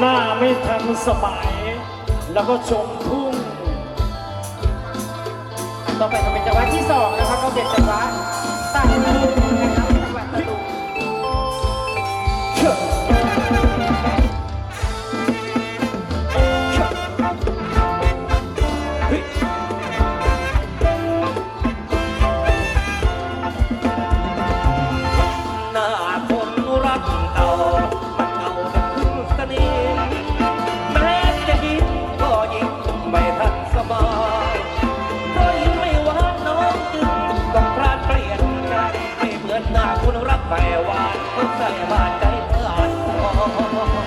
หน้าไม่ทันสมัย แล้วก็ชมทุ่ง ต่อไปก็เป็นจังหวะที่สองนะครับก็เป็นจังหวะตัดมือนะคะ คุณรับไปหวานคนใส่บาดใจเมื่ออ่อน